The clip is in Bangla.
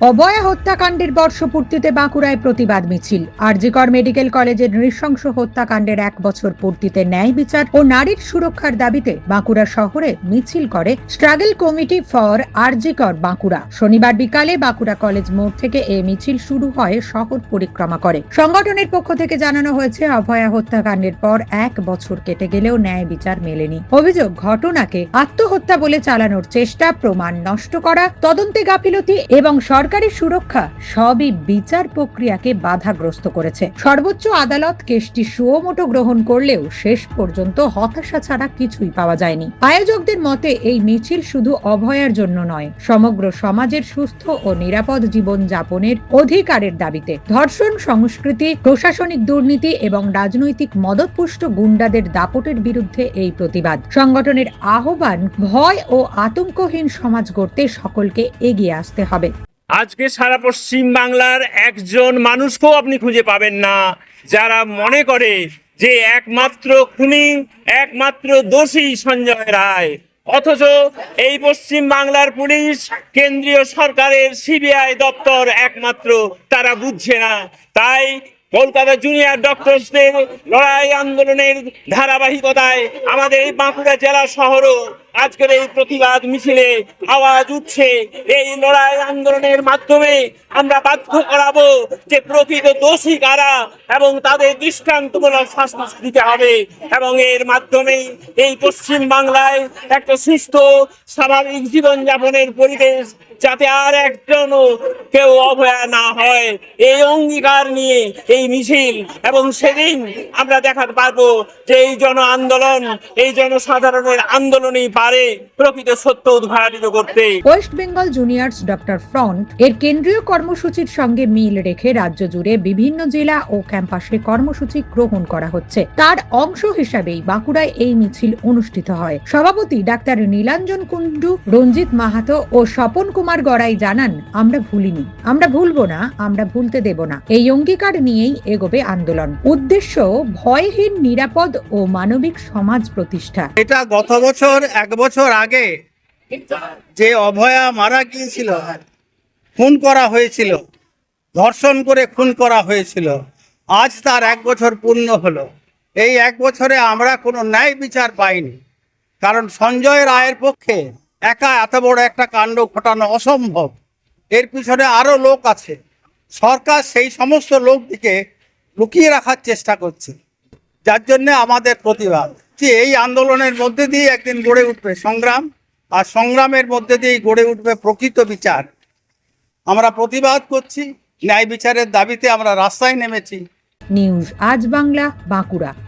অবয়া হত্যাকাণ্ডের বর্ষপূর্তিতে বাঁকুড়ায় প্রতিবাদ মিছিল। আরজিকর মেডিকেল কলেজের নৃশংস হত্যাকাণ্ডের এক বছর পূর্তিতে ন্যায় বিচার ও নারীর সুরক্ষার দাবিতে বাঁকুড়া শহরে মিছিল করে struggle committee for RG Kar Bankura. শনিবার বিকালে বাঁকুড়া কলেজ মোড় থেকে এই মিছিল শুরু হয় শহর পরিক্রমা করে। সংগঠনের পক্ষ থেকে জানানো হয়েছে, অভয়া হত্যাকাণ্ডের পর এক বছর কেটে গেলেও ন্যায় বিচার মেলেনি। অভিযোগ, ঘটনাকে আত্মহত্যা বলে চালানোর চেষ্টা, প্রমাণ নষ্ট করা, তদন্তে গাফিলতি এবং সরকারি সুরক্ষা সবই বিচার প্রক্রিয়াকে বাধাগ্রস্ত করেছে। সর্বোচ্চ আদালত কেসটি সুমোটো গ্রহণ করলেও শেষ পর্যন্ত হতাশা ছাড়া কিছুই পাওয়া যায়নি। আয়োজকদের মতে, এই মিছিল শুধু অভয়ার জন্য নয়, সমগ্র সমাজের সুস্থ ও নিরাপদ জীবন যাপনের অধিকারের দাবিতে। ধর্ষণ সংস্কৃতি, প্রশাসনিক দুর্নীতি এবং রাজনৈতিক মদতপুষ্ট গুন্ডাদের দাপটের বিরুদ্ধে এই প্রতিবাদ। সংগঠনের আহ্বান, ভয় ও আতঙ্কহীন সমাজ গড়তে সকলকে এগিয়ে আসতে হবে। আজকে সারা পশ্চিম বাংলার একজন মানুষকেও আপনি খুঁজে পাবেন না, যারা মনে করে যে একমাত্র খুনি, একমাত্র দোষী সঞ্জয় রায়। অথচ এই পশ্চিম বাংলার পুলিশ, কেন্দ্রীয় সরকারের সিবিআই দপ্তর একমাত্র, তারা বুঝছে না। তাই কলকাতা জুনিয়র ডক্টরসদের লড়াই আন্দোলনের ধারাবাহিকতায় আমাদের এই বাঁকুড়া জেলা শহরও আজকের এই প্রতিবাদ মিছিলে আওয়াজ উঠছে। এই লড়াই আন্দোলনের মাধ্যমে আমরা বাধ্য করাবো যে প্রকৃত দোষী কারা এবং তাদের দৃষ্টান্তমূলক শাস্তি দিতে হবে এবং এর মাধ্যমে এই পশ্চিম বাংলায় একটা সুস্থ, স্বাভাবিক জীবনযাপনের পরিবেশ যাতে আর একজনও কেউ অভয়া না হয়। এই অঙ্গীকার নিয়ে এই মিছিল এবং সেদিন আমরা দেখাতে পারব যে এই জন আন্দোলন, এই জনসাধারণের আন্দোলনই পারে প্রকৃত সত্য উদ্ঘাটিত করতে। West Bengal juniors doctor front এর কেন্দ্রীয় কর্মসূচির সঙ্গে মিল রেখে রাজ্য জুড়ে বিভিন্ন জেলা ও ক্যাম্পাসে কর্মসূচি গ্রহণ করা হচ্ছে। তার অংশ হিসাবেই বাঁকুড়ায় এই মিছিল অনুষ্ঠিত হয়। সভাপতি ডাক্তার নীলাঞ্জন কুণ্ডু রঞ্জিত মাহাতো ও স্বপন কুমার গড়াই জানান আমরা ভুলিনি। আমরা ভুলবো না আমরা ভুলতে দেব না। এই অঙ্গীকার নিয়েই এগোবে আন্দোলন। উদ্দেশ্য ভয়হীন নিরাপদ ও মানবিক সমাজ প্রতিষ্ঠা। এটা গত বছর এক বছর আগে যে অভয়া মারা গিয়েছিল, খুন করা হয়েছিল, ধর্ষণ করে খুন করা হয়েছিল, আজ তার এক বছর পূর্ণ হলো। এই এক বছরে আমরা কোনো ন্যায় বিচার পাইনি, কারণ সঞ্জয় রায়ের পক্ষে একা এত বড় একটা কাণ্ড ঘটানো অসম্ভব। এর পিছনে আরও লোক আছে। সরকার সেই সমস্ত লোকদিকে লুকিয়ে রাখার চেষ্টা করছে। যার জন্য আমাদের প্রতিবাদ। যে এই আন্দোলনের মধ্যে দিয়ে একদিন গড়ে উঠবে সংগ্রাম? আর সংগ্রামের মধ্যে দিয়েই গড়ে উঠবে প্রকৃত বিচার। আমরা প্রতিবাদ করছি, ন্যায় বিচারের দাবিতে আমরা রাস্তায় নেমেছি। নিউজ আজ বাংলা, বাঁকুড়া।